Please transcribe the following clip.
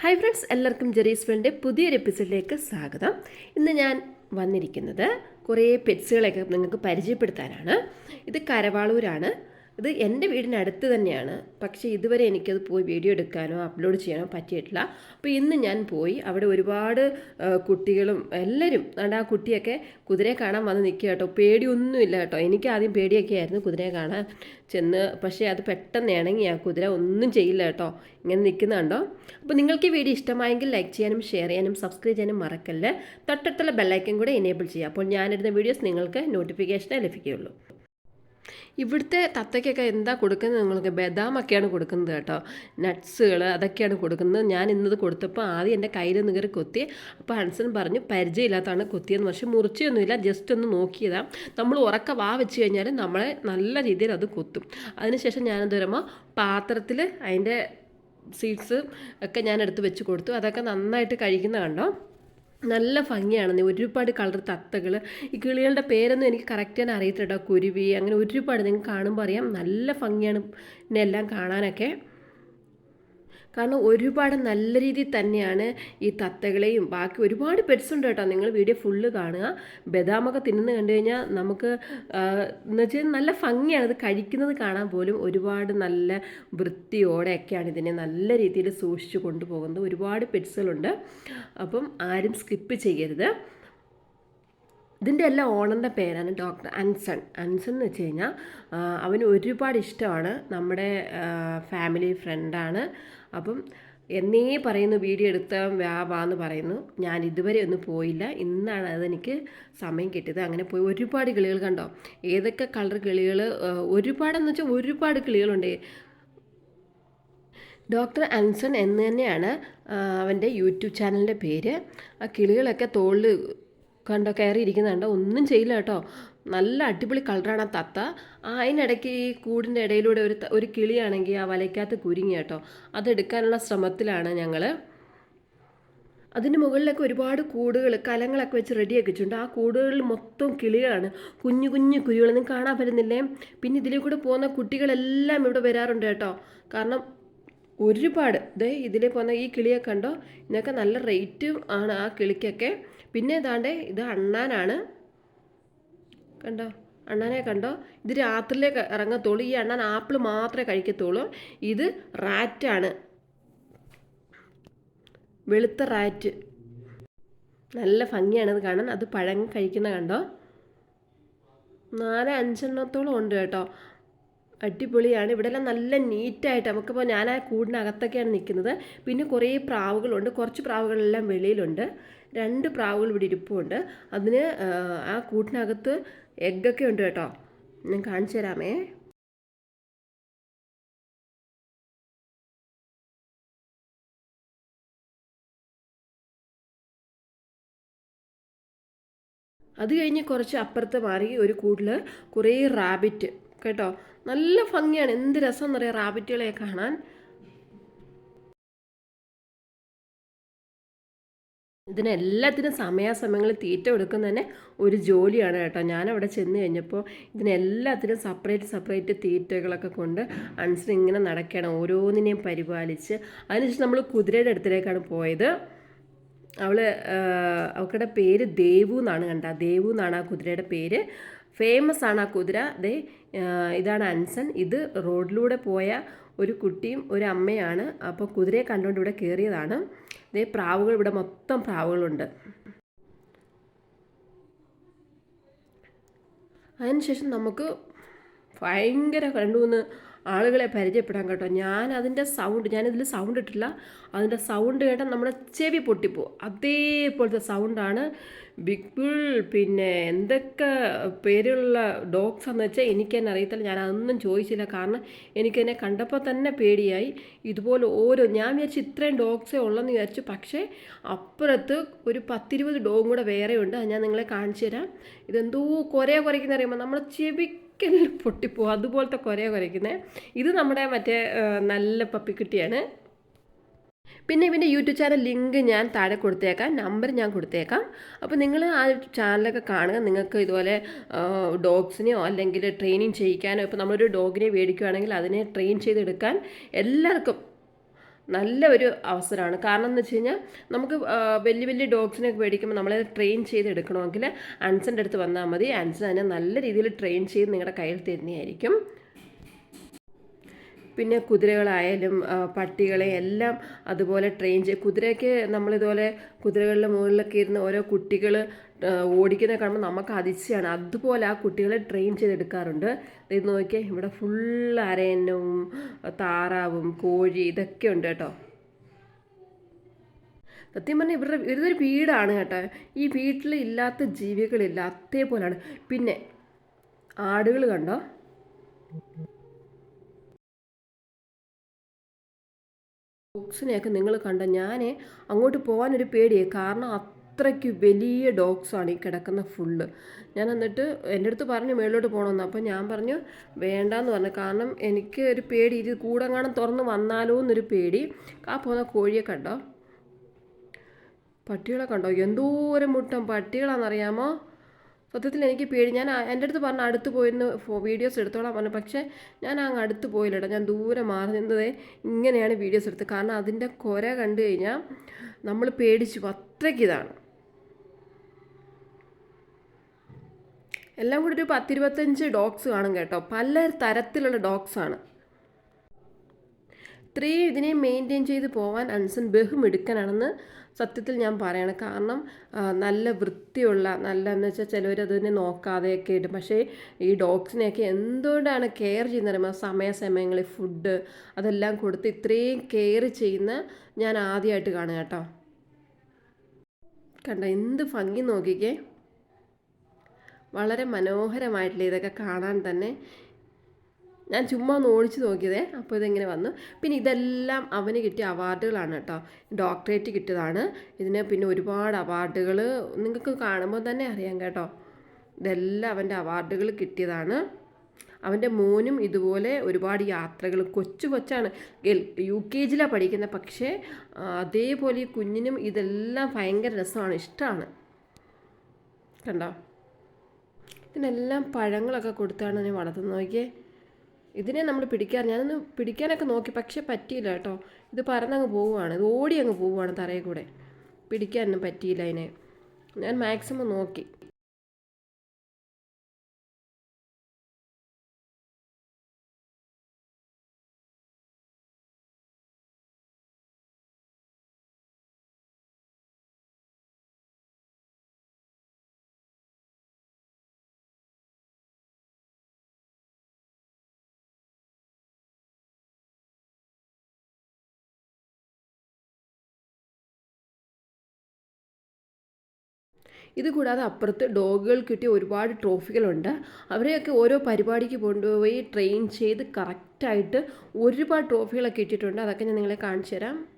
Hi friends എല്ലാവർക്കും ജെറീസ് വേൾഡിന്റെ പുതിയൊരു എപ്പിസോഡിലേക്ക് സ്വാഗതം. ഇന്ന് ഞാൻ വന്നിരിക്കുന്നത് കുറേ പെറ്റ്സുകളെയൊക്കെ നിങ്ങൾക്ക് പരിചയപ്പെടുത്താനാണ്. ഇത് കരവാളൂരാണ്. ഇത് എന്റെ വീടിനടുത്ത് തന്നെയാണ്. പക്ഷേ ഇതുവരെ എനിക്കത് പോയി വീഡിയോ എടുക്കാനോ അപ്ലോഡ് ചെയ്യാനോ പറ്റിയിട്ടില്ല. അപ്പോൾ ഇന്ന് ഞാൻ പോയി അവിടെ ഒരുപാട് കുട്ടികളും എല്ലാവരും അതുകൊണ്ട് ആ കുട്ടിയൊക്കെ കുതിരയെ കാണാൻ വന്ന് നിൽക്കുക കേട്ടോ. പേടിയൊന്നുമില്ല കേട്ടോ. എനിക്ക് ആദ്യം പേടിയൊക്കെ ആയിരുന്നു കുതിരയെ കാണാൻ ചെന്ന്. പക്ഷേ അത് പെട്ടെന്ന് ഇണങ്ങി ആ കുതിര ഒന്നും ചെയ്യില്ല കേട്ടോ. ഇങ്ങനെ നിൽക്കുന്നുണ്ടോ? അപ്പോൾ നിങ്ങൾക്ക് ഈ വീഡിയോ ഇഷ്ടമായെങ്കിൽ ലൈക്ക് ചെയ്യാനും ഷെയർ ചെയ്യാനും സബ്സ്ക്രൈബ് ചെയ്യാനും മറക്കല്ലേ. തൊട്ടടുത്തുള്ള ബെല്ലൈക്കൻ കൂടെ എനേബിൾ ചെയ്യുക. അപ്പോൾ ഞാനിടുന്ന വീഡിയോസ് നിങ്ങൾക്ക് നോട്ടിഫിക്കേഷനെ ലഭിക്കുകയുള്ളൂ. ഇവിടുത്തെ തത്തയ്ക്കൊക്കെ എന്താ കൊടുക്കുന്നത് നിങ്ങൾക്ക്? ബദാമൊക്കെയാണ് കൊടുക്കുന്നത് കേട്ടോ. നട്ട്സുകൾ അതൊക്കെയാണ് കൊടുക്കുന്നത്. ഞാൻ ഇന്നത് കൊടുത്തപ്പോൾ ആദ്യം എന്റെ കയ്യിൽ നിന്ന് കയറി കൊത്തി അപ്പോൾ ഹൻസൻ പറഞ്ഞു പരിചയമില്ലാത്തതാണ് കൊത്തിയെന്ന്. പക്ഷേ മുറിച്ചൊന്നുമില്ല ജസ്റ്റ് ഒന്ന് നോക്കിയതാണ് നമ്മൾ ഉറക്ക വാ വെച്ച് കഴിഞ്ഞാൽ നമ്മളെ നല്ല രീതിയിൽ അത് കൊത്തും. അതിനുശേഷം ഞാനെന്ത് വരുമ്പോൾ പാത്രത്തിൽ അതിന്റെ സീഡ്സ് ഒക്കെ ഞാൻ എടുത്ത് വെച്ച് കൊടുത്തു. അതൊക്കെ നന്നായിട്ട് കഴിക്കുന്ന കണ്ടോ? നല്ല ഭംഗിയാണെന്ന് ഒരുപാട് കളർ തത്തകൾ ഈ കിളികളുടെ പേരൊന്നും എനിക്ക് കറക്റ്റ് തന്നെ അറിയത്തില്ല കുരുവി അങ്ങനെ ഒരുപാട് നിങ്ങൾക്ക് കാണുമ്പോൾ അറിയാം. നല്ല ഭംഗിയാണ് എല്ലാം കാണാനൊക്കെ. കാരണം ഒരുപാട് നല്ല രീതിയിൽ തന്നെയാണ് ഈ തത്തകളെയും ബാക്കി ഒരുപാട് പെറ്റ്സ് ഉണ്ട് കേട്ടോ. നിങ്ങൾ വീഡിയോ ഫുള്ള് കാണുക. ബദാമൊക്കെ തിന്നുന്നത് കണ്ടു കഴിഞ്ഞാൽ നമുക്ക് എന്ന് വെച്ചാൽ നല്ല ഭംഗിയാണ്. ഇത് കഴിക്കുന്നത് കാണാൻ പോലും ഒരുപാട് നല്ല വൃത്തിയോടെയൊക്കെയാണ് ഇതിനെ നല്ല രീതിയിൽ സൂക്ഷിച്ച് കൊണ്ടുപോകുന്നത്. ഒരുപാട് പെറ്റ്സുകളുണ്ട് അപ്പം ആരും സ്കിപ്പ് ചെയ്യരുത്. ഇതിന്റെ എല്ലാം ഓണറിന്റെ പേരാണ് ഡോക്ടർ അൻസൺ. അൻസൺ എന്ന് വെച്ച് കഴിഞ്ഞാൽ അവന് ഒരുപാട് ഇഷ്ടമാണ് നമ്മുടെ ഫാമിലി ഫ്രണ്ടാണ് അപ്പം എന്നേ പറയുന്നു വീഡിയോ എടുത്താൽ വാ വാ എന്ന് പറയുന്നു. ഞാൻ ഇതുവരെ ഒന്നും പോയില്ല. ഇന്നാണ് അതെനിക്ക് സമയം കിട്ടിയത്. അങ്ങനെ പോയി ഒരുപാട് കിളികൾ കണ്ടോ? ഏതൊക്കെ കളർ കിളികൾ ഒരുപാടെന്ന് വെച്ചാൽ ഒരുപാട് കിളികളുണ്ട്. ഡോക്ടർ അൻസൺ എന്ന് തന്നെയാണ് അവന്റെ യൂട്യൂബ് ചാനലിന്റെ പേര്. ആ കിളികളൊക്കെ തോളിൽ കണ്ടോ കയറി കണ്ടോ ഒന്നും ചെയ്യില്ല കേട്ടോ. നല്ല അടിപൊളി കളറാണ് ആ തത്ത. അതിനിടയ്ക്ക് ഈ കൂടിന്റെ ഇടയിലൂടെ ഒരു ഒരു കിളിയാണെങ്കിൽ ആ വലയ്ക്കകത്ത് കുരുങ്ങി കേട്ടോ. അതെടുക്കാനുള്ള ശ്രമത്തിലാണ് ഞങ്ങൾ അതിന് മുകളിലൊക്കെ ഒരുപാട് കൂടുകൾ കലങ്ങളൊക്കെ വെച്ച് റെഡി വെച്ചിട്ടുണ്ട്. ആ കൂടുകളിൽ മൊത്തം കിളികളാണ്. കുഞ്ഞു കുഞ്ഞു നിങ്ങൾക്ക് കാണാൻ പറ്റുന്നില്ലേ? പിന്നെ ഇതിലേ കൂടെ പോകുന്ന കുട്ടികളെല്ലാം ഇവിടെ വരാറുണ്ട് കേട്ടോ. കാരണം ഒരുപാട്. ദേ ഇതിലേ പോകുന്ന ഈ കിളിയൊക്കെ കണ്ടോ? ഇതിനൊക്കെ നല്ല റേറ്റും ആണ് ആ കിളിക്കൊക്കെ. പിന്നെ ഏതാണ്ട് ഇത് അണ്ണാനാണ്. കണ്ടോ? അണ്ണാനെ കണ്ടോ? ഇത് രാത്രിയിലേക്ക് ഇറങ്ങത്തുള്ളൂ. ഈ അണ്ണാൻ ആപ്പിൾ മാത്രമേ കഴിക്കത്തുള്ളൂ. ഇത് റാറ്റാണ് വെളുത്ത റാറ്റ് നല്ല ഭംഗിയാണ് ഇത് കാണാൻ. അത് പഴം കഴിക്കുന്ന കണ്ടോ? നാല് അഞ്ചെണ്ണത്തോളം ഉണ്ട് കേട്ടോ. അടിപൊളിയാണ്. ഇവിടെ എല്ലാം നല്ല നീറ്റായിട്ട് നമുക്കിപ്പോൾ ഞാൻ ആ കൂടിനകത്തൊക്കെയാണ് നിൽക്കുന്നത്. പിന്നെ കുറേ പ്രാവുകളുണ്ട്. കുറച്ച് പ്രാവുകളെല്ലാം വെളിയിലുണ്ട്. രണ്ട് പ്രാവുകൾ ഇവിടെ ഇരിപ്പുണ്ട്. അതിന് ആ, കൂട്ടിനകത്ത് എഗ്ഗൊക്കെ ഉണ്ട് കേട്ടോ. ഞാൻ കാണിച്ചു തരാമേ. അത് കഴിഞ്ഞ് കുറച്ച് അപ്പുറത്ത് മാറി ഒരു കൂട്ടിൽ കുറേ റാബിറ്റ് കേട്ടോ. നല്ല ഭംഗിയാണ്. എന്ത് രസം എന്നറിയാം റാബിറ്റുകളെ കാണാൻ. ഇതിനെല്ലാത്തിനും സമയാസമയങ്ങളിൽ തീറ്റ കൊടുക്കുന്ന തന്നെ ഒരു ജോലിയാണ് കേട്ടോ. ഞാനവിടെ ചെന്ന് കഴിഞ്ഞപ്പോൾ ഇതിനെല്ലാത്തിനും സെപ്പറേറ്റ് സെപ്പറേറ്റ് തീറ്റകളൊക്കെ കൊണ്ട് അൻസിന് ഇങ്ങനെ നടക്കണം ഓരോന്നിനെയും പരിപാലിച്ച്. അതിനുശേഷം നമ്മൾ കുതിരയുടെ അടുത്തിലേക്കാണ് പോയത്. അവൾ അവക്കടെ പേര് ദേവു എന്നാണ് കണ്ട ദേവു എന്നാണ് ആ കുതിരയുടെ പേര്. ഫേമസ് ആണ് ആ കുതിര. ദേ ഇതാണ് അൻസൻ. ഇത് റോഡിലൂടെ പോയ ഒരു കുട്ടിയും ഒരു അമ്മയാണ്. അപ്പോൾ കുതിരയെ കണ്ടുകൊണ്ട് ഇവിടെ കയറിയതാണ് ഇതേ പ്രാവുകൾ ഇവിടെ മൊത്തം പ്രാവുകളുണ്ട്. അതിനുശേഷം നമുക്ക് ഭയങ്കര രണ്ട് മൂന്ന് ആളുകളെ പരിചയപ്പെടാൻ കേട്ടോ. ഞാൻ അതിന്റെ സൗണ്ട് ഞാനിതിൽ സൗണ്ട് ഇട്ടില്ല അതിന്റെ സൗണ്ട് കേട്ടാൽ നമ്മുടെ ചെവി പൊട്ടിപ്പോവും അതേപോലത്തെ സൗണ്ടാണ് ബിഗ് ബുൾ പിന്നെ എന്തൊക്കെ പേരുള്ള ഡോഗ്സ് എന്ന് വെച്ചാൽ എനിക്ക് തന്നെ അറിയത്തില്ല. ഞാൻ അതൊന്നും ചോദിച്ചില്ല. കാരണം എനിക്കെന്നെ കണ്ടപ്പോൾ തന്നെ പേടിയായി. ഇതുപോലെ ഓരോ ഞാൻ വിചാരിച്ചു ഇത്രയും ഡോഗ്സേ ഉള്ളെന്ന് വിചാരിച്ചു. പക്ഷേ അപ്പുറത്ത് ഒരു പത്തിരുപത് ഡോഗും കൂടെ വേറെ ഉണ്ട് അത് ഞാൻ നിങ്ങളെ കാണിച്ചു തരാം. ഇതെന്തോ കുറേ കുറയ്ക്കുന്ന അറിയുമ്പോൾ നമ്മുടെ ചെവിക്കെല്ലാം പൊട്ടിപ്പോവും അതുപോലത്തെ കുരയെ കുറയ്ക്കുന്നത് ഇത് നമ്മുടെ മറ്റേ നല്ല പപ്പിക്കുട്ടിയാണ്. പിന്നെ ഇവന്റെ യൂട്യൂബ് ചാനൽ ലിങ്ക് ഞാൻ താഴെ കൊടുത്തേക്കാം നമ്പർ ഞാൻ കൊടുത്തേക്കാം. അപ്പോൾ നിങ്ങൾ ആ ചാനലൊക്കെ കാണുക. നിങ്ങൾക്ക് ഇതുപോലെ ഡോഗ്സിനെയോ അല്ലെങ്കിൽ ട്രെയിനിങ് ചെയ്യിക്കാനോ ഇപ്പോൾ നമ്മളൊരു ഡോഗിനെ മേടിക്കുകയാണെങ്കിൽ അതിനെ ട്രെയിൻ ചെയ്തെടുക്കാൻ എല്ലാവർക്കും നല്ല ഒരു അവസരമാണ്. കാരണം എന്ന് വെച്ച് കഴിഞ്ഞാൽ നമുക്ക് വലിയ വലിയ ഡോഗ്സിനെയൊക്കെ മേടിക്കുമ്പോൾ നമ്മളെ ട്രെയിൻ ചെയ്ത് എടുക്കണമെങ്കിൽ അടുത്ത് വന്നാൽ മതി. അൻസൻ അതിനെ നല്ല രീതിയിൽ ട്രെയിൻ ചെയ്ത് നിങ്ങളുടെ കയ്യിൽ തരുന്നതായിരിക്കും. പിന്നെ കുതിരകളായാലും പട്ടികളെ എല്ലാം അതുപോലെ ട്രെയിൻ ചെയ്ത് കുതിരയ്ക്ക് നമ്മളിതുപോലെ കുതിരകളുടെ മുകളിലൊക്കെ ഇരുന്ന് ഓരോ കുട്ടികൾ ഓടിക്കുന്ന കാണുമ്പോൾ നമുക്ക് അതിശയാണ്. അതുപോലെ ആ കുട്ടികളെ ട്രെയിൻ ചെയ്തെടുക്കാറുണ്ട്. ഇത് നോക്കിയാൽ ഇവിടെ ഫുൾ അരയന്നവും താറാവും കോഴി ഇതൊക്കെ ഉണ്ട് കേട്ടോ. സത്യം പറഞ്ഞാൽ ഇവരുടെ ഇതൊരു വീടാണ് കേട്ടോ. ഈ വീട്ടിൽ ഇല്ലാത്ത ജീവികളില്ല അതേപോലെയാണ് പിന്നെ ആടുകൾ കണ്ടോ? ഡോഗ്സിനെയൊക്കെ നിങ്ങൾ കണ്ടോ? ഞാൻ അങ്ങോട്ട് പോകാനൊരു പേടിയായി. കാരണം അത്രയ്ക്ക് വലിയ ഡോഗ്സാണ് ഈ കിടക്കുന്ന ഫുള്ള്. ഞാൻ എന്നിട്ട് എന്റെ അടുത്ത് പറഞ്ഞു മേളിലോട്ട് പോകണമെന്ന് അപ്പോൾ ഞാൻ പറഞ്ഞു വേണ്ടാന്ന് പറഞ്ഞു. കാരണം എനിക്ക് ഒരു പേടി ഇത് കൂടെങ്ങാനും തുറന്ന് വന്നാലോ എന്നൊരു പേടി. ആ പോകുന്ന കോഴിയെ കണ്ടോ? പട്ടികളെ കണ്ടോ? എന്തോരം മുട്ടം പട്ടികളാണെന്നറിയാമോ സത്യത്തിൽ എനിക്ക് പേടി. ഞാൻ എന്റെ അടുത്ത് പറഞ്ഞ അടുത്ത് പോയിരുന്ന് വീഡിയോസ് എടുത്തോളാം പറഞ്ഞു. പക്ഷേ ഞാൻ അങ്ങ് അടുത്ത് പോയില്ലട്ടോ. ഞാൻ ദൂരെ മാറി നിന്നതേ ഇങ്ങനെയാണ് വീഡിയോസ് എടുത്തത്. കാരണം അതിന്റെ കുര കണ്ടു കഴിഞ്ഞാൽ നമ്മൾ പേടിച്ചു. അത്രയ്ക്ക് ഇതാണ്. എല്ലാം കൂടി ഒരു പത്തിരുപത്തഞ്ച് ഡോഗ്സ് കാണും കേട്ടോ. പല തരത്തിലുള്ള ഡോഗ്സാണ് ഇത്രയും ഇതിനെ മെയിന്റെയിൻ ചെയ്ത് പോകാൻ അൻസൻ ബഹുമിടുക്കനാണെന്ന് സത്യത്തിൽ ഞാൻ പറയണം. കാരണം നല്ല വൃത്തിയുള്ള നല്ല എന്ന് വെച്ചാൽ ചിലവർ അതിനെ നോക്കാതെയൊക്കെ ഇടും പക്ഷേ ഈ ഡോഗ്സിനെയൊക്കെ എന്തുകൊണ്ടാണ് കെയർ ചെയ്യുന്ന പറയുമ്പോൾ സമയസമയങ്ങളിൽ ഫുഡ് അതെല്ലാം കൊടുത്ത് ഇത്രയും കെയർ ചെയ്യുന്ന ഞാൻ ആദ്യമായിട്ട് കാണുക കേട്ടോ. കണ്ട എന്ത് ഭംഗി നോക്കിക്കേ. വളരെ മനോഹരമായിട്ടുള്ള ഇതൊക്കെ കാണാൻ തന്നെ ഞാൻ ചുമ്മാ ഒന്ന് ഓടിച്ചു നോക്കിയതേ അപ്പോൾ ഇതെങ്ങനെ വന്നു. പിന്നെ ഇതെല്ലാം അവന് കിട്ടിയ അവാർഡുകളാണ് കേട്ടോ. ഡോക്ടറേറ്റ് കിട്ടിയതാണ്. ഇതിന് പിന്നെ ഒരുപാട് അവാർഡുകൾ നിങ്ങൾക്ക് കാണുമ്പോൾ തന്നെ അറിയാം കേട്ടോ. ഇതെല്ലാം അവന്റെ അവാർഡുകൾ കിട്ടിയതാണ്. അവന്റെ മോനും ഇതുപോലെ ഒരുപാട് യാത്രകൾ കൊച്ചു കൊച്ചാണ്. എൽ യു കെ ജിയിലാണ് പഠിക്കുന്നത്. പക്ഷേ അതേപോലെ ഈ കുഞ്ഞിനും ഇതെല്ലാം ഭയങ്കര രസമാണ് ഇഷ്ടമാണ് കണ്ടോ? ഇതിനെല്ലാം പഴങ്ങളൊക്കെ കൊടുത്താണ് ഞാൻ വളർത്തുന്നത്. നോക്കിയേ ഇതിനെ നമ്മൾ പിടിക്കാൻ ഞാനൊന്ന് പിടിക്കാനൊക്കെ നോക്കി പക്ഷേ പറ്റിയില്ല കേട്ടോ. ഇത് പറന്നങ്ങ് പോവുകയാണ് ഇത് ഓടി അങ്ങ് പോവുകയാണ് തറയിൽ കൂടെ. പിടിക്കാനൊന്നും പറ്റിയില്ല അതിനെ. ഞാൻ മാക്സിമം നോക്കി. ഇത് കൂടാതെ അപ്പുറത്ത് ഡോഗുകൾ കിട്ടിയ ഒരുപാട് ട്രോഫികളുണ്ട്. അവരെയൊക്കെ ഓരോ പരിപാടിക്ക് കൊണ്ടുപോയി ട്രെയിൻ ചെയ്ത് കറക്റ്റായിട്ട് ഒരുപാട് ട്രോഫികളൊക്കെ കിട്ടിയിട്ടുണ്ട് അതൊക്കെ ഞാൻ നിങ്ങളെ കാണിച്ചു തരാം